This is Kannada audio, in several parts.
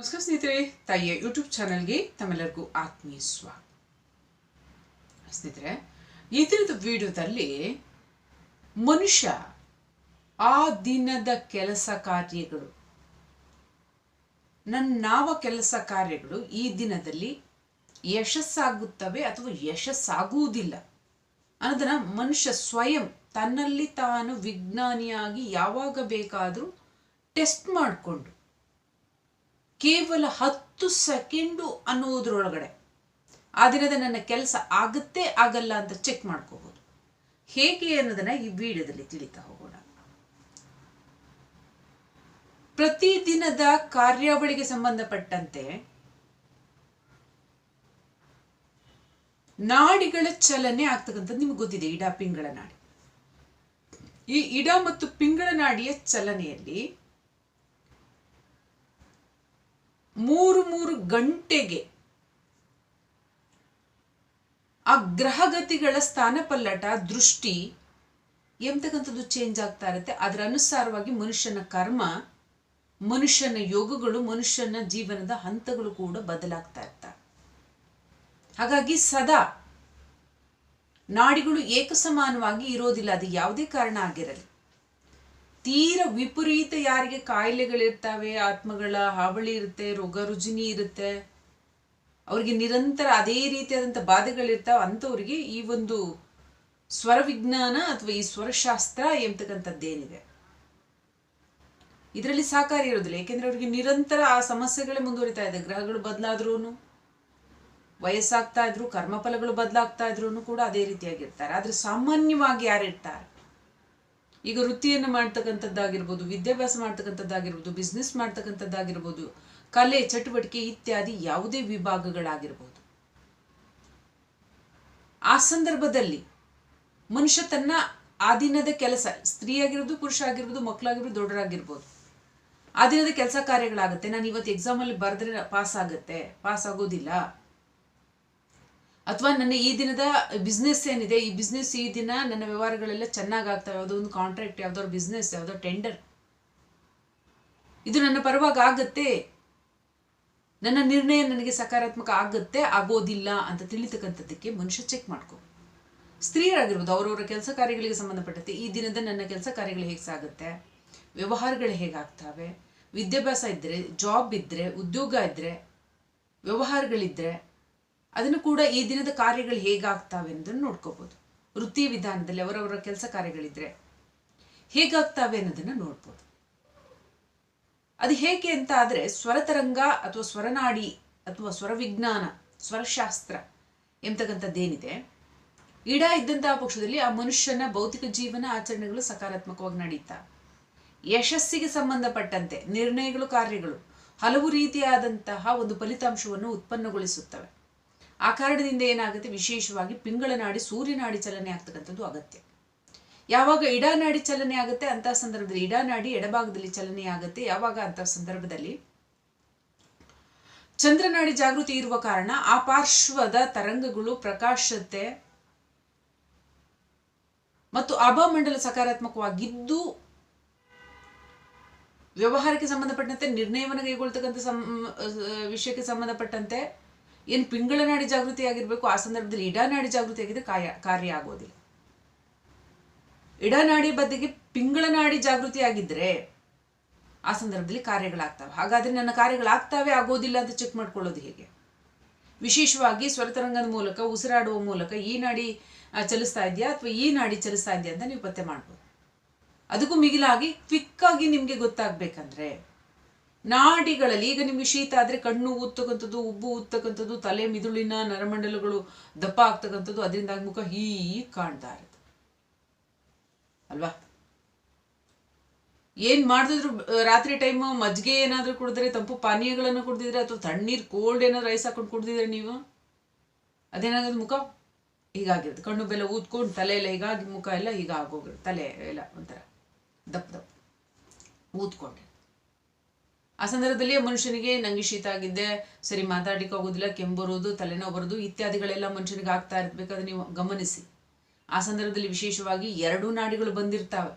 ನಮಸ್ಕಾರ ಸ್ನೇಹಿತರೆ, ತಾಯಿಯ ಯೂಟ್ಯೂಬ್ ಚಾನಲ್ಗೆ ತಮ್ಮೆಲ್ಲರಿಗೂ ಆತ್ಮೀಯ ಸ್ವಾಗತ. ಸ್ನೇಹಿತರೆ, ಈ ವಿಡಿಯೋದಲ್ಲಿ ಮನುಷ್ಯ ಆ ದಿನದ ಕೆಲಸ ಕಾರ್ಯಗಳು, ನನ್ನ ನಾವ ಕೆಲಸ ಕಾರ್ಯಗಳು ಈ ದಿನದಲ್ಲಿ ಯಶಸ್ಸಾಗುತ್ತವೆ ಅಥವಾ ಯಶಸ್ಸಾಗುವುದಿಲ್ಲ ಅನ್ನೋದನ್ನ ಮನುಷ್ಯ ಸ್ವಯಂ ತನ್ನಲ್ಲಿ ತಾನು ವಿಜ್ಞಾನಿಯಾಗಿ ಯಾವಾಗ ಬೇಕಾದರೂ ಟೆಸ್ಟ್ ಮಾಡಿಕೊಂಡು ಕೇವಲ ಹತ್ತು ಸೆಕೆಂಡು ಅನ್ನೋದ್ರೊಳಗಡೆ ಆ ದಿನದ ನನ್ನ ಕೆಲಸ ಆಗುತ್ತೆ, ಆಗಲ್ಲ ಅಂತ ಚೆಕ್ ಮಾಡ್ಕೋಬಹುದು ಹೇಗೆ ಅನ್ನೋದನ್ನ ಈ ವಿಡಿಯೋದಲ್ಲಿ ತಿಳಿತಾ ಹೋಗೋಣ. ಪ್ರತಿದಿನದ ಕಾರ್ಯಾವಳಿಗೆ ಸಂಬಂಧಪಟ್ಟಂತೆ ನಾಡಿಗಳ ಚಲನೆ ಆಗ್ತಕ್ಕಂಥದ್ದು ನಿಮ್ಗೆ ಗೊತ್ತಿದೆ, ಇಡ ಪಿಂಗಳ ನಾಡಿ. ಈ ಇಡ ಮತ್ತು ಪಿಂಗಳ ನಾಡಿಯ ಚಲನೆಯಲ್ಲಿ ಮೂರು ಮೂರು ಗಂಟೆಗೆ ಆ ಗ್ರಹಗತಿಗಳ ಸ್ಥಾನಪಲ್ಲಟ, ದೃಷ್ಟಿ ಎಂತಕ್ಕಂಥದ್ದು ಚೇಂಜ್ ಆಗ್ತಾ ಇರುತ್ತೆ. ಅದರ ಅನುಸಾರವಾಗಿ ಮನುಷ್ಯನ ಕರ್ಮ, ಮನುಷ್ಯನ ಯೋಗಗಳು, ಮನುಷ್ಯನ ಜೀವನದ ಹಂತಗಳು ಕೂಡ ಬದಲಾಗ್ತಾ ಇರ್ತವೆ ಹಾಗಾಗಿ ಸದಾ ನಾಡಿಗಳು ಏಕಸಮಾನವಾಗಿ ಇರೋದಿಲ್ಲ. ಅದು ಯಾವುದೇ ಕಾರಣ ಆಗಿರಲಿ. ತೀರ ವಿಪರೀತ ಯಾರಿಗೆ ಕಾಯಿಲೆಗಳಿರ್ತಾವೆ, ಆತ್ಮಗಳ ಹಾವಳಿ ಇರುತ್ತೆ, ರೋಗ ರುಜಿನಿ ಇರುತ್ತೆ. ಅವರಿಗೆ ನಿರಂತರ ಅದೇ ರೀತಿಯಾದಂಥ ಬಾಧೆಗಳಿರ್ತಾವೆ, ಅಂಥವ್ರಿಗೆ ಈ ಒಂದು ಸ್ವರವಿಜ್ಞಾನ ಅಥವಾ ಈ ಸ್ವರಶಾಸ್ತ್ರ ಎಂಬತಕ್ಕಂಥದ್ದೇನಿದೆ ಇದರಲ್ಲಿ ಸಹಕಾರಿ ಇರೋದಿಲ್ಲ ಏಕೆಂದರೆ ಅವರಿಗೆ ನಿರಂತರ ಆ ಸಮಸ್ಯೆಗಳೇ ಮುಂದುವರಿತಾ ಇದೆ. ಗ್ರಹಗಳು ಬದಲಾದ್ರೂ ವಯಸ್ಸಾಗ್ತಾ ಇದ್ರು, ಕರ್ಮಫಲಗಳು ಬದಲಾಗ್ತಾ ಇದ್ರು ಕೂಡ ಅದೇ ರೀತಿಯಾಗಿರ್ತಾರೆ. ಆದರೆ ಸಾಮಾನ್ಯವಾಗಿ ಯಾರಿರ್ತಾರೆ ಈಗ ವೃತ್ತಿಯನ್ನು ಮಾಡ್ತಕ್ಕಂಥದ್ದಾಗಿರ್ಬೋದು, ವಿದ್ಯಾಭ್ಯಾಸ ಮಾಡ್ತಕ್ಕಂಥದ್ದಾಗಿರ್ಬೋದು ಬಿಸ್ನೆಸ್ ಮಾಡ್ತಕ್ಕಂಥದ್ದಾಗಿರ್ಬೋದು, ಕಲೆ, ಚಟುವಟಿಕೆ ಇತ್ಯಾದಿ ಯಾವುದೇ ವಿಭಾಗಗಳಾಗಿರ್ಬೋದು. ಆ ಸಂದರ್ಭದಲ್ಲಿ ಮನುಷ್ಯ ತನ್ನ ಆ ದಿನದ ಕೆಲಸ ಸ್ತ್ರೀ ಆಗಿರ್ಬೋದು ಪುರುಷ ಆಗಿರ್ಬೋದು ಮಕ್ಕಳಾಗಿರ್ಬೋದು, ದೊಡ್ಡರಾಗಿರ್ಬೋದು ಆ ದಿನದ ಕೆಲಸ ಕಾರ್ಯಗಳಾಗುತ್ತೆ. ನಾನು ಇವತ್ತು ಎಕ್ಸಾಮಲ್ಲಿ ಬರೆದ್ರೆ ಪಾಸ್ ಆಗುತ್ತೆ ಪಾಸ್ ಆಗೋದಿಲ್ಲ. ಅಥವಾ ನನ್ನ ಈ ದಿನದ ಬಿಸ್ನೆಸ್ ಏನಿದೆ, ಈ ಬಿಸ್ನೆಸ್ ಈ ದಿನ ನನ್ನ ವ್ಯವಹಾರಗಳೆಲ್ಲ ಚೆನ್ನಾಗಿ ಆಗ್ತವೆ ಯಾವುದೋ ಒಂದು ಕಾಂಟ್ರಾಕ್ಟ್ ಯಾವುದೋ ಬಿಸ್ನೆಸ್ ಯಾವುದೋ ಟೆಂಡರ್ ಇದು ನನ್ನ ಪರವಾಗಿ ಆಗತ್ತೆ. ನನ್ನ ನಿರ್ಣಯ ನನಗೆ ಸಕಾರಾತ್ಮಕ ಆಗುತ್ತೆ, ಆಗೋದಿಲ್ಲ ಅಂತ ತಿಳಿತಕ್ಕಂಥದ್ದಕ್ಕೆ ಮನುಷ್ಯ ಚೆಕ್ ಮಾಡ್ಕೋ. ಸ್ತ್ರೀಯರಾಗಿರ್ಬೋದು, ಅವರವರ ಕೆಲಸ ಕಾರ್ಯಗಳಿಗೆ ಸಂಬಂಧಪಟ್ಟಂತೆ ಈ ದಿನದ ನನ್ನ ಕೆಲಸ ಕಾರ್ಯಗಳು ಹೇಗೆ ಸಾಗುತ್ತೆ? ವ್ಯವಹಾರಗಳು ಹೇಗಾಗ್ತವೆ ವಿದ್ಯಾಭ್ಯಾಸ ಇದ್ದರೆ ಜಾಬ್ ಇದ್ದರೆ ಉದ್ಯೋಗ ಇದ್ದರೆ ವ್ಯವಹಾರಗಳಿದ್ದರೆ ಅದನ್ನು ಕೂಡ ಈ ದಿನದ ಕಾರ್ಯಗಳು ಹೇಗಾಗ್ತಾವೆ ಅನ್ನೋದನ್ನು ನೋಡ್ಕೋಬಹುದು ವೃತ್ತಿ ವಿಧಾನದಲ್ಲಿ ಅವರವರ ಕೆಲಸ ಕಾರ್ಯಗಳಿದ್ರೆ ಹೇಗಾಗ್ತಾವೆ ಅನ್ನೋದನ್ನ ನೋಡ್ಬೋದು. ಅದು ಹೇಗೆ ಅಂತ ಆದ್ರೆ ಸ್ವರತರಂಗ ಅಥವಾ ಸ್ವರನಾಡಿ ಅಥವಾ ಸ್ವರವಿಜ್ಞಾನ ಸ್ವರಶಾಸ್ತ್ರ ಎಂಬತಕ್ಕಂಥದ್ದೇನಿದೆ ಇಡ ಇದ್ದಂತಹ ಪಕ್ಷದಲ್ಲಿ ಆ ಮನುಷ್ಯನ ಭೌತಿಕ ಜೀವನ ಆಚರಣೆಗಳು ಸಕಾರಾತ್ಮಕವಾಗಿ ನಡೀತಾ, ಯಶಸ್ಸಿಗೆ ಸಂಬಂಧಪಟ್ಟಂತೆ ನಿರ್ಣಯಗಳು ಕಾರ್ಯಗಳು ಹಲವು ರೀತಿಯಾದಂತಹ ಒಂದು ಫಲಿತಾಂಶವನ್ನು ಉತ್ಪನ್ನಗೊಳಿಸುತ್ತವೆ. ಆ ಕಾರಣದಿಂದ ಏನಾಗುತ್ತೆ? ವಿಶೇಷವಾಗಿ ಪಿಂಗಳ ನಾಡಿ ಸೂರ್ಯನಾಡಿ ಚಲನೆ ಆಗ್ತಕ್ಕಂಥದ್ದು ಅಗತ್ಯ. ಯಾವಾಗ ಇಡಾನಾಡಿ ಚಲನೆ ಆಗುತ್ತೆ? ಅಂತ ಸಂದರ್ಭದಲ್ಲಿ ಇಡಾನಾಡಿ ಎಡಭಾಗದಲ್ಲಿ ಚಲನೆ ಆಗುತ್ತೆ. ಯಾವಾಗ? ಅಂತ ಸಂದರ್ಭದಲ್ಲಿ ಚಂದ್ರನಾಡಿ ಜಾಗೃತಿ ಇರುವ ಕಾರಣ ಆ ಪಾರ್ಶ್ವದ ತರಂಗಗಳು ಪ್ರಕಾಶತೆ ಮತ್ತು ಆಭಾಮಂಡಲ ಸಕಾರಾತ್ಮಕವಾಗಿದ್ದು ವ್ಯವಹಾರಕ್ಕೆ ಸಂಬಂಧಪಟ್ಟಂತೆ, ನಿರ್ಣಯವನ್ನು ಕೈಗೊಳ್ತಕ್ಕಂಥ ವಿಷಯಕ್ಕೆ ಸಂಬಂಧಪಟ್ಟಂತೆ ಏನು ಪಿಂಗಳ ನಾಡಿ ಜಾಗೃತಿ ಆಗಿರಬೇಕು, ಆ ಸಂದರ್ಭದಲ್ಲಿ ಇಡನಾಡಿ ಜಾಗೃತಿ ಆಗಿದ್ರೆ ಕಾಯ, ಕಾರ್ಯ ಆಗೋದಿಲ್ಲ. ಇಡನಾಡಿ ಬದಿಗೆ ಪಿಂಗಳ ನಾಡಿ ಜಾಗೃತಿ ಆಗಿದ್ರೆ ಆ ಸಂದರ್ಭದಲ್ಲಿ ಕಾರ್ಯಗಳಾಗ್ತವೆ. ಹಾಗಾದ್ರೆ ನನ್ನ ಕಾರ್ಯಗಳಾಗ್ತಾವೆ, ಆಗೋದಿಲ್ಲ ಅಂತ ಚೆಕ್ ಮಾಡ್ಕೊಳ್ಳೋದು ಹೇಗೆ? ವಿಶೇಷವಾಗಿ ಸ್ವರತರಂಗದ ಮೂಲಕ, ಉಸಿರಾಡುವ ಮೂಲಕ ಈ ನಾಡಿ ಚಲಿಸ್ತಾ ಇದೆಯಾ ಅಥವಾ ಈ ನಾಡಿ ಚಲಿಸ್ತಾ ಇದೆಯಾ ಅಂತ ನೀವು ಪತ್ತೆ ಮಾಡ್ಬೋದು. ಅದಕ್ಕೂ ಮಿಗಿಲಾಗಿ ಕ್ವಿಕ್ಕಾಗಿ ನಿಮಗೆ ಗೊತ್ತಾಗ್ಬೇಕಂದ್ರೆ ನಾಡಿಗಳಲ್ಲಿ, ಈಗ ನಿಮಗೆ ಶೀತ ಆದರೆ ಕಣ್ಣು ಊದ್ತಕ್ಕಂಥದ್ದು ಉಬ್ಬು ಊದ್ತಕ್ಕಂಥದ್ದು ತಲೆ ಮಿದುಳಿನ ನರಮಂಡಲಗಳು ದಪ್ಪ ಆಗ್ತಕ್ಕಂಥದ್ದು ಅದರಿಂದಾಗಿ ಮುಖ ಹೀಗೆ ಕಾಣ್ತಾ ಇರುತ್ತೆ. ಅಲ್ವಾ? ಏನು ಮಾಡಿದ್ರು ರಾತ್ರಿ ಟೈಮ್ ಮಜ್ಜಿಗೆ ಏನಾದ್ರೂ ಕುಡಿದ್ರೆ, ತಂಪು ಪಾನೀಯಗಳನ್ನು ಕುಡಿದಿದ್ರೆ, ಅಥವಾ ತಣ್ಣೀರು ಕೋಲ್ಡ್ ಏನಾದ್ರು ಐಸ್ ಹಾಕೊಂಡು ಕುಡಿದಿದ್ರೆ ನೀವು? ಅದೇನಾಗೋದು ಮುಖ? ಹೀಗಾಗಿರುತ್ತೆ. ಕಣ್ಣು ಬೆಲ್ಲ ಊದ್ಕೊಂಡು ತಲೆ ಎಲ್ಲ ಹೀಗಾಗಿ ಮುಖ ಎಲ್ಲ ಈಗ ತಲೆ ಎಲ್ಲ ಒಂಥರ ದಪ್ಪ ದಪ್ಪ ಊದ್ಕೊಂಡೆ. ಆ ಸಂದರ್ಭದಲ್ಲಿ ಮನುಷ್ಯನಿಗೆ ನಂಗೆ ಶೀತ ಆಗಿದ್ದೆ, ಸರಿ ಮಾತಾಡ್ಲಿಕ್ಕೆ ಆಗೋದಿಲ್ಲ, ಕೆಂಬರೋದು ತಲೆನೋವು ಬರೋದು ಇತ್ಯಾದಿಗಳೆಲ್ಲ ಮನುಷ್ಯನಿಗೆ ಆಗ್ತಾ ಇರಬೇಕಾದ್ರೆ ನೀವು ಗಮನಿಸಿ. ಆ ಸಂದರ್ಭದಲ್ಲಿ ವಿಶೇಷವಾಗಿ ಎರಡೂ ನಾಡಿಗಳು ಬಂದಿರ್ತಾವೆ.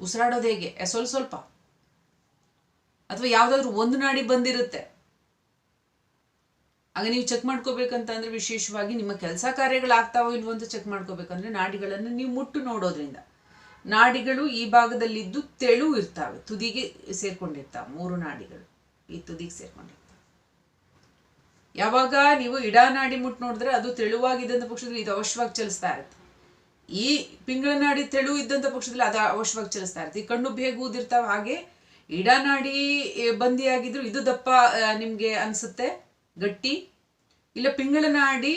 ಉಸಿರಾಡೋದು ಹೇಗೆ? ಸ್ವಲ್ಪ ಸ್ವಲ್ಪ. ಅಥವಾ ಯಾವುದಾದ್ರೂ ಒಂದು ನಾಡಿ ಬಂದಿರುತ್ತೆ. ಆಗ ನೀವು ಚೆಕ್ ಮಾಡ್ಕೋಬೇಕಂತ ಅಂದ್ರೆ ವಿಶೇಷವಾಗಿ ನಿಮ್ಮ ಕೆಲಸ ಕಾರ್ಯಗಳಾಗ್ತಾವೋ ಇಲ್ವೋ ಅಂತ ಚೆಕ್ ಮಾಡ್ಕೋಬೇಕಂದ್ರೆ ನಾಡಿಗಳನ್ನು ನೀವು ಮುಟ್ಟು ನೋಡೋದ್ರಿಂದ. ನಾಡಿಗಳು ಈ ಭಾಗದಲ್ಲಿದ್ದು ತೆಳು ಇರ್ತಾವೆ, ತುದಿಗೆ ಸೇರ್ಕೊಂಡಿರ್ತಾವೆ, ಮೂರು ನಾಡಿಗಳು ಈ ತುದಿಗೆ ಸೇರ್ಕೊಂಡಿರ್ತಾವೆ. ಯಾವಾಗ ನೀವು ಇಡಾನಾಡಿ ಮುಟ್ಟು ನೋಡಿದ್ರೆ ಅದು ತೆಳುವಾಗಿದ್ದಂಥ ಪಕ್ಷದಲ್ಲಿ ಇದು ಅವಶ್ಯವಾಗಿ ಚಲಿಸ್ತಾ ಇರುತ್ತೆ. ಈ ಪಿಂಗಳ ನಾಡಿ ತೆಳು ಇದ್ದಂಥ ಪಕ್ಷದಲ್ಲಿ ಅದು ಅವಶ್ಯವಾಗಿ ಚಲಿಸ್ತಾ ಇರುತ್ತೆ. ಈ ಕಣ್ಣು ಬೇಗ ಊದಿರ್ತಾವೆ ಹಾಗೆ ಇಡನಾಡಿ ಬಂದಿಯಾಗಿದ್ರು ಇದು ದಪ್ಪ ನಿಮಗೆ ಅನ್ಸುತ್ತೆ, ಗಟ್ಟಿ. ಇಲ್ಲ, ಪಿಂಗಳ ನಾಡಿ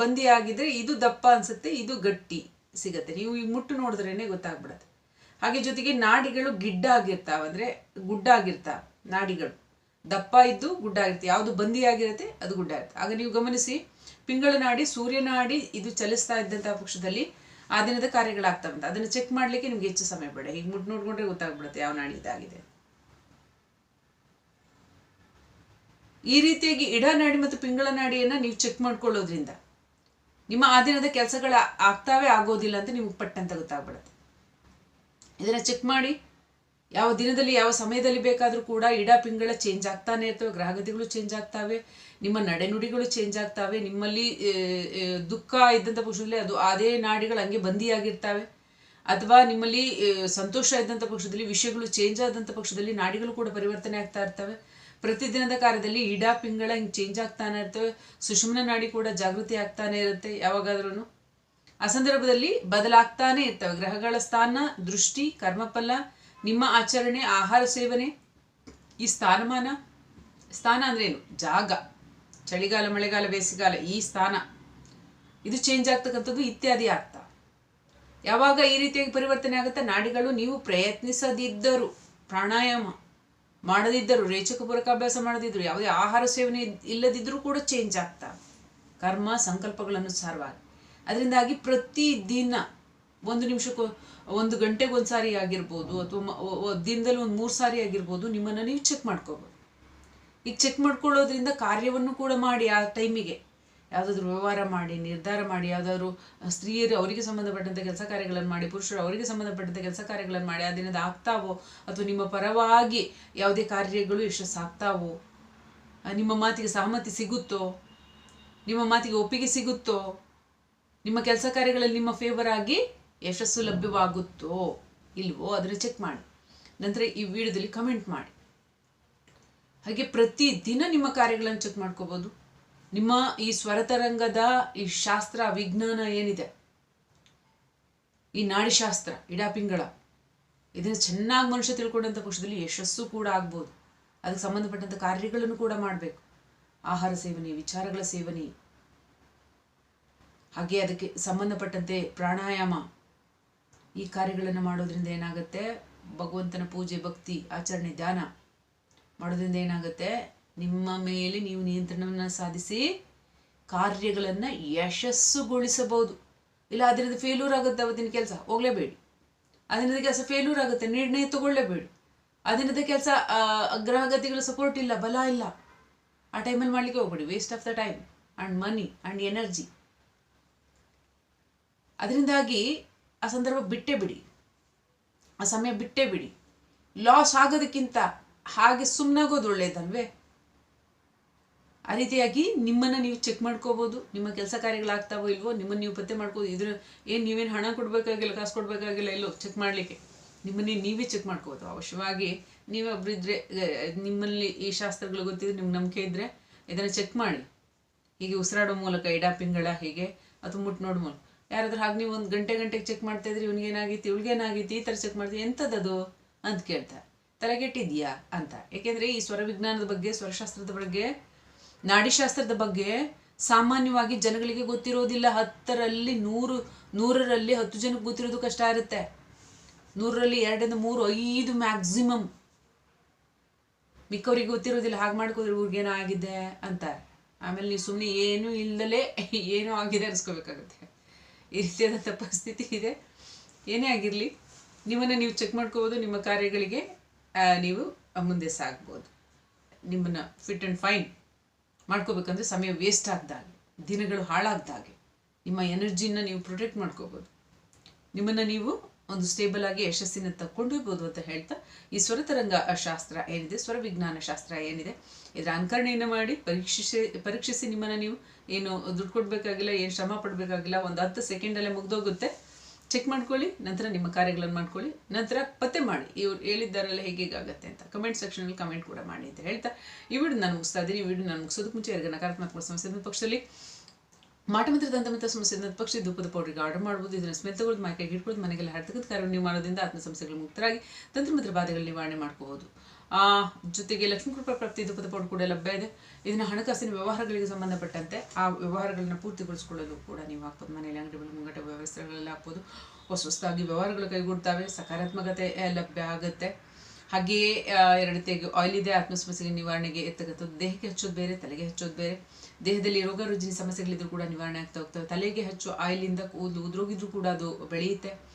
ಬಂದಿಯಾಗಿದ್ರೆ ಇದು ದಪ್ಪ ಅನ್ಸುತ್ತೆ, ಇದು ಗಟ್ಟಿ. ಸಿಗತ್ತೆ. ನೀವು ಈ ಮುಟ್ಟು ನೋಡಿದ್ರೇನೆ ಗೊತ್ತಾಗ್ಬಿಡತ್ತೆ. ಹಾಗೆ ಜೊತೆಗೆ ನಾಡಿಗಳು ಗಿಡ್ಡ ಆಗಿರ್ತಾವ ಅಂದ್ರೆ ಗುಡ್ಡ ಆಗಿರ್ತಾವ ನಾಡಿಗಳು. ದಪ್ಪ ಇದ್ದು ಗುಡ್ಡ ಆಗಿರುತ್ತೆ ಯಾವುದು ಬಂದಿ ಆಗಿರುತ್ತೆ ಅದು ಗುಡ್ಡ ಇರುತ್ತೆ ಆಗ ನೀವು ಗಮನಿಸಿ, ಪಿಂಗಳ ನಾಡಿ ಸೂರ್ಯನಾಡಿ ಇದು ಚಲಿಸ್ತಾ ಇದ್ದಂತಹ ಪಕ್ಷದಲ್ಲಿ ಆ ದಿನದ ಕಾರ್ಯಗಳಾಗ್ತಾವಂತ. ಅದನ್ನು ಚೆಕ್ ಮಾಡ್ಲಿಕ್ಕೆ ನಿಮ್ಗೆ ಹೆಚ್ಚು ಸಮಯ ಬೇಡ. ಹೀಗೆ ಮುಟ್ಟು ನೋಡ್ಕೊಂಡ್ರೆ ಗೊತ್ತಾಗ್ಬಿಡುತ್ತೆ ಯಾವ ನಾಡಿ ಇದಾಗಿದೆ. ಈ ರೀತಿಯಾಗಿ ಇಡ ನಾಡಿ ಮತ್ತು ಪಿಂಗಳ ನಾಡಿಯನ್ನ ನೀವು ಚೆಕ್ ಮಾಡ್ಕೊಳ್ಳೋದ್ರಿಂದ ನಿಮ್ಮ ಆ ದಿನದ ಕೆಲಸಗಳು ಆಗ್ತಾವೆ, ಆಗೋದಿಲ್ಲ ಅಂತ ನಿಮ್ಗೆ ಪಟ್ಟಂತ ಗೊತ್ತಾಗ್ಬಿಡುತ್ತೆ. ಇದನ್ನ ಚೆಕ್ ಮಾಡಿ, ಯಾವ ದಿನದಲ್ಲಿ, ಯಾವ ಸಮಯದಲ್ಲಿ ಬೇಕಾದರೂ ಕೂಡ ಇಡ ಪಿಂಗಳ ಚೇಂಜ್ ಆಗ್ತಾನೆ ಇರ್ತವೆ, ಗ್ರಹಗತಿಗಳು ಚೇಂಜ್ ಆಗ್ತಾವೆ, ನಿಮ್ಮ ನಡೆನುಡಿಗಳು ಚೇಂಜ್ ಆಗ್ತಾವೆ, ನಿಮ್ಮಲ್ಲಿ ದುಃಖ ಇದ್ದಂಥ ಪಕ್ಷದಲ್ಲಿ ಅದು ಅದೇ ನಾಡಿಗಳು ಹಂಗೆ ಬಂದಿಯಾಗಿರ್ತವೆ. ಅಥವಾ ನಿಮ್ಮಲ್ಲಿ ಸಂತೋಷ ಇದ್ದಂಥ ಪಕ್ಷದಲ್ಲಿ, ವಿಷಯಗಳು ಚೇಂಜ್ ಆದಂಥ ಪಕ್ಷದಲ್ಲಿ ನಾಡಿಗಳು ಕೂಡ ಪರಿವರ್ತನೆ ಆಗ್ತಾ ಇರ್ತವೆ. ಪ್ರತಿದಿನದ ಕಾರ್ಯದಲ್ಲಿ ಇಡಾ ಪಿಂಗಳ ಹಿಂಗೆ ಚೇಂಜ್ ಆಗ್ತಾನೆ ಇರುತ್ತೆ. ಸುಷುಮ್ನ ನಾಡಿ ಕೂಡ ಜಾಗೃತಿ ಆಗ್ತಾನೆ ಇರುತ್ತೆ ಯಾವಾಗಾದ್ರೂ ಆ ಸಂದರ್ಭದಲ್ಲಿ ಬದಲಾಗ್ತಾನೆ ಇರ್ತವೆ. ಗ್ರಹಗಳ ಸ್ಥಾನ, ದೃಷ್ಟಿ, ಕರ್ಮಫಲ, ನಿಮ್ಮ ಆಚರಣೆ, ಆಹಾರ ಸೇವನೆ, ಈ ಸ್ಥಾನಮಾನ. ಸ್ಥಾನ ಅಂದ್ರೆ ಏನು ಜಾಗ. ಚಳಿಗಾಲ, ಮಳೆಗಾಲ, ಬೇಸಿಗೆಗಾಲ, ಈ ಸ್ಥಾನ. ಇದು ಚೇಂಜ್ ಆಗ್ತಕ್ಕಂಥದ್ದು ಇತ್ಯಾದಿ ಆಗ್ತಾ ಯಾವಾಗ ಈ ರೀತಿಯಾಗಿ ಪರಿವರ್ತನೆ ಆಗುತ್ತೆ? ನಾಡಿಗಳು ನೀವು ಪ್ರಯತ್ನಿಸದಿದ್ದರು. ಪ್ರಾಣಾಯಾಮ. ಮಾಡದಿದ್ದರು ರೇಚಕ ಪೂರಕಾಭ್ಯಾಸ ಮಾಡದಿದ್ದರು, ಯಾವುದೇ ಆಹಾರ ಸೇವನೆ ಇಲ್ಲದಿದ್ದರೂ ಕೂಡ ಚೇಂಜ್ ಆಗ್ತಾ. ಕರ್ಮ, ಸಂಕಲ್ಪಗಳನ್ನು ಸಾರವಾಗಿ. ಅದರಿಂದಾಗಿ ಪ್ರತಿ ದಿನ ಒಂದು ನಿಮಿಷಕ್ಕೂ, ಒಂದು ಗಂಟೆಗೆ ಒಂದು ಸಾರಿ ಆಗಿರ್ಬೋದು ಅಥವಾ ದಿನದಲ್ಲಿ ಒಂದು ಮೂರು ಸಾರಿ ಆಗಿರ್ಬೋದು ನಿಮ್ಮನ್ನು ನೀವು ಚೆಕ್ ಮಾಡ್ಕೋಬೋದು. ಈಗ ಚೆಕ್ ಮಾಡ್ಕೊಳ್ಳೋದ್ರಿಂದ ಕಾರ್ಯವನ್ನು ಕೂಡ ಮಾಡಿ ಆ ಟೈಮಿಗೆ ಯಾವುದಾದ್ರೂ ವ್ಯವಹಾರ ಮಾಡಿ, ನಿರ್ಧಾರ ಮಾಡಿ, ಯಾವುದಾದ್ರು ಸ್ತ್ರೀಯರು ಅವರಿಗೆ ಸಂಬಂಧಪಟ್ಟಂಥ ಕೆಲಸ ಕಾರ್ಯಗಳನ್ನು ಮಾಡಿ, ಪುರುಷರು ಅವರಿಗೆ ಸಂಬಂಧಪಟ್ಟಂಥ ಕೆಲಸ ಕಾರ್ಯಗಳನ್ನು ಮಾಡಿ, ಆ ದಿನದ ಆಗ್ತಾವೋ ಅಥವಾ ನಿಮ್ಮ ಪರವಾಗಿ ಯಾವುದೇ ಕಾರ್ಯಗಳು ಯಶಸ್ಸಾಗ್ತಾವೋ ನಿಮ್ಮ ಮಾತಿಗೆ ಸಹಮತಿ ಸಿಗುತ್ತೋ, ನಿಮ್ಮ ಮಾತಿಗೆ ಒಪ್ಪಿಗೆ ಸಿಗುತ್ತೋ, ನಿಮ್ಮ ಕೆಲಸ ಕಾರ್ಯಗಳಲ್ಲಿ ನಿಮ್ಮ ಫೇವರ್ ಆಗಿ ಯಶಸ್ಸು ಲಭ್ಯವಾಗುತ್ತೋ ಇಲ್ವೋ ಅದನ್ನು ಚೆಕ್ ಮಾಡಿ. ನಂತರ ಈ ವಿಡಿಯೋದಲ್ಲಿ ಕಮೆಂಟ್ ಮಾಡಿ. ಹಾಗೆ ಪ್ರತಿ ದಿನ ನಿಮ್ಮ ಕಾರ್ಯಗಳನ್ನು ಚೆಕ್ ಮಾಡ್ಕೋಬೋದು. ನಿಮ್ಮ ಈ ಸ್ವರತರಂಗದ ಈ ಶಾಸ್ತ್ರ, ವಿಜ್ಞಾನ ಏನಿದೆ? ಈ ನಾಡಿಶಾಸ್ತ್ರ ಇಡಾಪಿಂಗಳ ಇದನ್ನು ಚೆನ್ನಾಗಿ ಮನುಷ್ಯ ತಿಳ್ಕೊಂಡಂಥ ಪಕ್ಷದಲ್ಲಿ ಯಶಸ್ಸು ಕೂಡ ಆಗ್ಬೋದು. ಅದಕ್ಕೆ ಸಂಬಂಧಪಟ್ಟಂಥ ಕಾರ್ಯಗಳನ್ನು ಕೂಡ ಮಾಡಬೇಕು. ಆಹಾರ ಸೇವನೆ, ವಿಚಾರಗಳ ಸೇವನೆ. ಹಾಗೆ ಅದಕ್ಕೆ ಸಂಬಂಧಪಟ್ಟಂತೆ ಪ್ರಾಣಾಯಾಮ. ಈ ಕಾರ್ಯಗಳನ್ನು ಮಾಡೋದ್ರಿಂದ ಏನಾಗುತ್ತೆ? ಭಗವಂತನ ಪೂಜೆ, ಭಕ್ತಿ, ಆಚರಣೆ, ಧ್ಯಾನ ಮಾಡೋದ್ರಿಂದ ಏನಾಗುತ್ತೆ? ನಿಮ್ಮ ಮೇಲೆ ನೀವು ನಿಯಂತ್ರಣವನ್ನು ಸಾಧಿಸಿ ಕಾರ್ಯಗಳನ್ನು ಯಶಸ್ಸುಗೊಳಿಸಬಹುದು. ಇಲ್ಲ ಅದರಿಂದ ಫೇಲ್ಯೂರ್ ಆಗುತ್ತೆ ಅವತ್ತಿನ ಕೆಲಸ, ಹೋಗಲೇಬೇಡಿ. ಅದರಿಂದ ಕೆಲಸ ಫೇಲ್ಯೂರ್ ಆಗುತ್ತೆ, ನಿರ್ಣಯ ತಗೊಳ್ಳೇಬೇಡಿ. ಅದರಿಂದ ಕೆಲಸ ಅಗ್ರಹಗತಿಗಳ ಸಪೋರ್ಟ್ ಇಲ್ಲ, ಬಲ ಇಲ್ಲ. ಆ ಟೈಮಲ್ಲಿ ಮಾಡಲಿಕ್ಕೆ ಹೋಗ್ಬೇಡಿ waste of the time and money and energy ಅದರಿಂದಾಗಿ ಆ ಸಂದರ್ಭ ಬಿಟ್ಟೇ ಬಿಡಿ. ಆ ಸಮಯ ಬಿಟ್ಟೇ ಬಿಡಿ. ಲಾಸ್ ಆಗೋದಕ್ಕಿಂತ ಹಾಗೆ ಸುಮ್ಮನಾಗೋದು ಒಳ್ಳೇದಲ್ವೇ? ಆ ರೀತಿಯಾಗಿ ನಿಮ್ಮನ್ನು ನೀವು ಚೆಕ್ ಮಾಡ್ಕೋಬೋದು, ನಿಮ್ಮ ಕೆಲಸ ಕಾರ್ಯಗಳಾಗ್ತಾವೋ ಇಲ್ವೋ, ನಿಮ್ಮನ್ನು ನೀವು ಪತ್ತೆ ಮಾಡ್ಕೋದು ಇದ್ರ ಏನು ನೀವೇನು ಹಣ ಕೊಡಬೇಕಾಗಿಲ್ಲ, ಕಾಸು ಕೊಡಬೇಕಾಗಿಲ್ಲ, ಇಲ್ಲೋ ಚೆಕ್ ಮಾಡಲಿಕ್ಕೆ. ನಿಮ್ಮನ್ನೇ ನೀವೇ ಚೆಕ್ ಮಾಡ್ಕೋಬೋದು. ಅವಶ್ಯವಾಗಿ ನೀವೇ ಒಬ್ಬರಿದ್ರೆ ನಿಮ್ಮಲ್ಲಿ ಈ ಶಾಸ್ತ್ರಗಳು ಗೊತ್ತಿದ್ರೆ ನಿಮ್ಗೆ ನಂಬಿಕೆ ಇದ್ದರೆ ಇದನ್ನು ಚೆಕ್ ಮಾಡಿ. ಹೀಗೆ ಉಸಿರಾಡೋ ಮೂಲಕ ಇಡಾ ಪಿಂಗಳ ಹೀಗೆ, ಅದು ಮುಟ್ಟು ನೋಡೋ ಮೂಲಕ ಯಾರಾದ್ರೂ ಹಾಗೆ ನೀವು ಒಂದು ಗಂಟೆ ಗಂಟೆಗೆ ಚೆಕ್ ಮಾಡ್ತಾ ಇದ್ರಿ ಇವ್ನಿಗೇನಾಗಿತ್ತು ಇವಳಿಗೇನಾಗಿತ್ತು ಈ ಥರ ಚೆಕ್ ಮಾಡ್ತೀವಿ ಎಂಥದ್ದು ಅಂತ ಕೇಳ್ತಾರೆ. ತಲೆಗೆಟ್ಟಿದ್ಯಾ ಅಂತ. ಏಕೆಂದರೆ ಈ ಸ್ವರ ವಿಜ್ಞಾನದ ಬಗ್ಗೆ, ಸ್ವರಶಾಸ್ತ್ರದ ಬಗ್ಗೆ ನಾಡಿಶಾಸ್ತ್ರದ ಬಗ್ಗೆ ಸಾಮಾನ್ಯವಾಗಿ ಜನಗಳಿಗೆ ಗೊತ್ತಿರೋದಿಲ್ಲ. ಹತ್ತರಲ್ಲಿ ನೂರು, ನೂರರಲ್ಲಿ ಹತ್ತು ಜನಕ್ಕೆ ಗೊತ್ತಿರೋದು ಕಷ್ಟ ಇರುತ್ತೆ. ನೂರರಲ್ಲಿ ಎರಡರಿಂದ ಮೂರು, ಐದು ಮ್ಯಾಕ್ಸಿಮಮ್ ಮಿಕ್ಕವ್ರಿಗೆ ಗೊತ್ತಿರೋದಿಲ್ಲ, ಹಾಗೆ ಮಾಡ್ಕೋದ್ರೆ ಇವ್ರಿಗೇನೋ ಆಗಿದೆ ಅಂತ. ಆಮೇಲೆ ನೀವು ಸುಮ್ಮನೆ ಏನೂ ಇಲ್ಲದಲೇ ಏನೂ ಆಗಿದೆ ಅನ್ಸ್ಕೋಬೇಕಾಗುತ್ತೆ. ಈ ರೀತಿಯಾದಂಥ ಪರಿಸ್ಥಿತಿ ಇದೆ. ಏನೇ ಆಗಿರಲಿ, ನಿಮ್ಮನ್ನು ನೀವು ಚೆಕ್ ಮಾಡ್ಕೋಬೋದು, ನಿಮ್ಮ ಕಾರ್ಯಗಳಿಗೆ ನೀವು ಮುಂದೆ ಸಾಗ್ಬೋದು. ನಿಮ್ಮನ್ನು ಫಿಟ್ ಆ್ಯಂಡ್ ಫೈನ್ ಮಾಡ್ಕೋಬೇಕಂದ್ರೆ ಸಮಯ ವೇಸ್ಟ್ ಆಗ್ದಾಗೆ, ದಿನಗಳು ಹಾಳಾಗ್ದಾಗೆ. ನಿಮ್ಮ ಎನರ್ಜಿನ ನೀವು ಪ್ರೊಟೆಕ್ಟ್ ಮಾಡ್ಕೋಬೋದು. ನಿಮ್ಮನ್ನು ನೀವು ಒಂದು ಸ್ಟೇಬಲ್ ಆಗಿ, ಯಶಸ್ಸಿನ ತಕ್ಕೊಂಡಿರ್ಬೋದು ಅಂತ ಹೇಳ್ತಾ, ಈ ಸ್ವರತರಂಗ ಶಾಸ್ತ್ರ ಏನಿದೆ? ಸ್ವರ ವಿಜ್ಞಾನ ಶಾಸ್ತ್ರ ಏನಿದೆ? ಇದರ ಅಂಕರಣೆಯನ್ನು ಮಾಡಿ, ಪರೀಕ್ಷಿಸಿ ಪರೀಕ್ಷಿಸಿ ನಿಮ್ಮನ್ನು ನೀವು ಏನು ದುಡ್ಡು ಕೊಡಬೇಕಾಗಿಲ್ಲ, ಏನು ಶ್ರಮ ಪಡಬೇಕಾಗಿಲ್ಲ, ಒಂದು ಹತ್ತು ಸೆಕೆಂಡಲ್ಲೇ ಮುಗ್ದೋಗುತ್ತೆ. ಚೆಕ್ ಮಾಡ್ಕೊಳ್ಳಿ, ನಂತರ ನಿಮ್ಮ ಕಾರ್ಯಗಳನ್ನು ಮಾಡ್ಕೊಳ್ಳಿ, ನಂತರ ಪತ್ತೆ ಮಾಡಿ, ಇವ್ರು ಹೇಳಿದ್ದಾರಲ್ಲ ಹೇಗೆ ಆಗುತ್ತೆ ಅಂತ. ಕಮೆಂಟ್ ಸೆಕ್ಷನಲ್ಲಿ ಕಮೆಂಟ್ ಕೂಡ ಮಾಡಿ ಅಂತ ಹೇಳ್ತಾ, ಈ ವಿಡಿಯೋ ನಾನು ಮುಗಿಸ್ತಾ ಇದ್ದೀನಿ. ವಿಡಿಯೋ ನಾನು ಮುಗಿಸೋದಕ್ಕೆ ಮುಂಚೆ ಯಾರಿಗೆ ನಕಾರಾತ್ಮಕ ಸಮಸ್ಯೆ ಪಕ್ಷದಲ್ಲಿ ಮಾಟಮಂತ್ರ ದಂತಮಂತ್ರ ಸಮಸ್ಯೆ ಇದ್ದ ಪಕ್ಷ ಧೂಪದ ಪೌಡ್ರಿಗೆ ಆರ್ಡರ್ ಮಾಡ್ಬೋದು. ಇದನ್ನು ಸ್ಮೆಲ್ ತಗೊಳ್ಳೋದು ಮೈ ಕೈಗೆ ಹಿಡ್ಕೊಳ್ಳೋದು, ಮನೆಗೆಲ್ಲ ಹರ್ತಕ್ಕಂಥ ಕಾರ್ಯ ನೀವು ಮಾಡೋದ್ರಿಂದ ಆತ್ಮ ಸಮಸ್ಯೆಗಳು ಮುಕ್ತರಾಗಿ, ತಂತ್ರಮಂತ್ರ ಬಾಧೆಗಳು ನಿವಾರಣೆ ಮಾಡ್ಕೋಬಹುದು ಜೊತೆಗೆ ಲಕ್ಷ್ಮೀ ಕೃಪಾ ಪ್ರಾಪ್ತಿ ಇದು ಕೂಡ ಲಭ್ಯ ಇದೆ. ಇದನ್ನ ಹಣಕಾಸಿನ ವ್ಯವಹಾರಗಳಿಗೆ ಸಂಬಂಧಪಟ್ಟಂತೆ ಆ ವ್ಯವಹಾರಗಳನ್ನ ಪೂರ್ತಿಗೊಳಿಸಿಕೊಳ್ಳಲು ಕೂಡ ನೀವು ಹಾಕ್ಬೋದು. ಮನೆಯಲ್ಲಿ ಅಂಗಡಿಗಳು ಮುಂಗಟ ವ್ಯವಸ್ಥೆಗಳೆಲ್ಲ ಹಾಕ್ಬೋದು. ಹೊಸ ಹೊಸದಾಗಿ ವ್ಯವಹಾರಗಳು ಕೈಗೂಡ್ತವೆ. ಸಕಾರಾತ್ಮಕತೆ ಆ, ಲಭ್ಯ ಆಗುತ್ತೆ. ಹಾಗೆಯೇ ಆ, ಎರಡು ತೆಗೆ ಆಯಿಲ್ ಇದೆ. ಆತ್ಮ ಸಮಸ್ಯೆಗೆ ನಿವಾರಣೆಗೆ ಎತ್ತಗತ್ತದ್ದು ದೇಹಕ್ಕೆ ಹಚ್ಚೋದು ಬೇರೆ ತಲೆಗೆ ಹಚ್ಚೋದು ಬೇರೆ. ದೇಹದಲ್ಲಿ ರೋಗ ರುಜಿನ ಸಮಸ್ಯೆಗಳಿದ್ರು ಕೂಡ ನಿವಾರಣೆ ಆಗ್ತಾ ಹೋಗ್ತವೆ. ತಲೆಗೆ ಹಚ್ಚೋ ಆಯಿಲಿಂದ ಕೂದಲು ಉದುರೋಗಿದ್ರು ಕೂಡ ಅದು ಬೆಳೆಯುತ್ತೆ.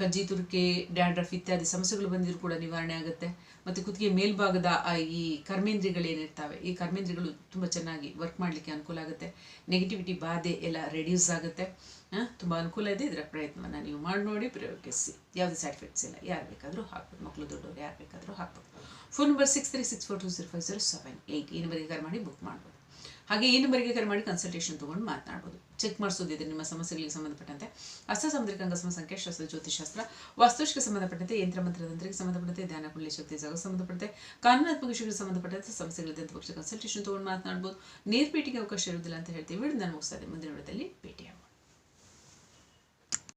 ಕಜ್ಜಿ ತುರ್ಕೆ ಡ್ಯಾಂಡ್ರಫ್ ಇತ್ಯಾದಿ ಸಮಸ್ಯೆಗಳು ಬಂದಿದ್ರು ಕೂಡ ನಿವಾರಣೆ ಆಗುತ್ತೆ. ಮತ್ತು ಕುತ್ತಿಗೆ ಮೇಲ್ಭಾಗದ ಈ ಕರ್ಮೇಂದ್ರಿಗಳೇನಿರ್ತವೆ ಈ ಕರ್ಮೇಂದ್ರಿಗಳು ತುಂಬ ಚೆನ್ನಾಗಿ ವರ್ಕ್ ಮಾಡಲಿಕ್ಕೆ ಅನುಕೂಲ ಆಗುತ್ತೆ. ನೆಗೆಟಿವಿಟಿ ಬಾಧೆ ಎಲ್ಲ ರೆಡ್ಯೂಸ್ ಆಗುತ್ತೆ. ತುಂಬ ಅನುಕೂಲ ಇದೆ. ಇದರ ಪ್ರಯತ್ನವನ್ನು ನೀವು ಮಾಡಿ ನೋಡಿ, ಪ್ರಯೋಗಿಸಿ. ಯಾವುದೇ ಸೈಡ್ ಎಫೆಕ್ಟ್ಸ್ ಇಲ್ಲ ಯಾರು ಬೇಕಾದರೂ ಹಾಕ್ಬೋದು. ಮಕ್ಕಳು ದೊಡ್ಡವರು ಯಾರು ಬೇಕಾದರೂ ಹಾಕ್ಬೋದು. Phone number six three six four two zero five zero seven eight ಈ ನಂಬರಿಗೆ ಕರೆ ಮಾಡಿ ಬುಕ್ ಮಾಡ್ಬೋದು. ಹಾಗೆ ಈ ನಂಬರ್ಗೆ ಕರೆ ಮಾಡಿ ಕನ್ಸಲ್ಟೇಷನ್ ತೊಗೊಂಡು ಮಾತನಾಡ್ಬೋದು. ಚೆಕ್ ಮಾಡಿಸೋದಿದೆ ನಿಮ್ಮ ಸಮಸ್ಯೆಗಳಿಗೆ ಸಂಬಂಧಪಟ್ಟಂತೆ. ಅಸ್ತ ಸಮುದ್ರಿಕ ಅಂಗಸಮ ಸಂಖ್ಯಾಶಾಸ್ತ್ರ ಜ್ಯೋತಿಷಾಸ್ತ್ರ ವಾಸ್ತುಶಿಕ ಸಂಬಂಧಪಟ್ಟಂತೆ, ಯಂತ್ರ ಮಂತ್ರ ತಂತ್ರಕ್ಕೆ ಸಂಬಂಧಪಟ್ಟಂತೆ ಧ್ಯಾನ ಕುಳ್ಳಿ ಶಕ್ತಿ ಜಾಗ ಸಂಬಂಧಪಟ್ಟಂತೆ, ಕಾನೂನಾತ್ಮಕ ವಿಷಯಗಳಿಗೆ ಸಂಬಂಧಪಟ್ಟಂತೆ ಸಮಸ್ಯೆಗಳಿದೆ ಅಂತ ಪಕ್ಷ ಕನ್ಸಲ್ಟೇಷನ್ ತೊಗೊಂಡು ಮಾತನಾಡ್ಬೋದು. ನೇರ್ ಭೇಟಿಗೆ ಅವಕಾಶ ಇರುವುದಿಲ್ಲ ಅಂತ ಹೇಳ್ತೀವಿ. ನಾನು ನಾನು ಇದೆ ಮುಂದಿನ ವಿಡಿಯೋದಲ್ಲಿ ಭೇಟಿಯಾಗ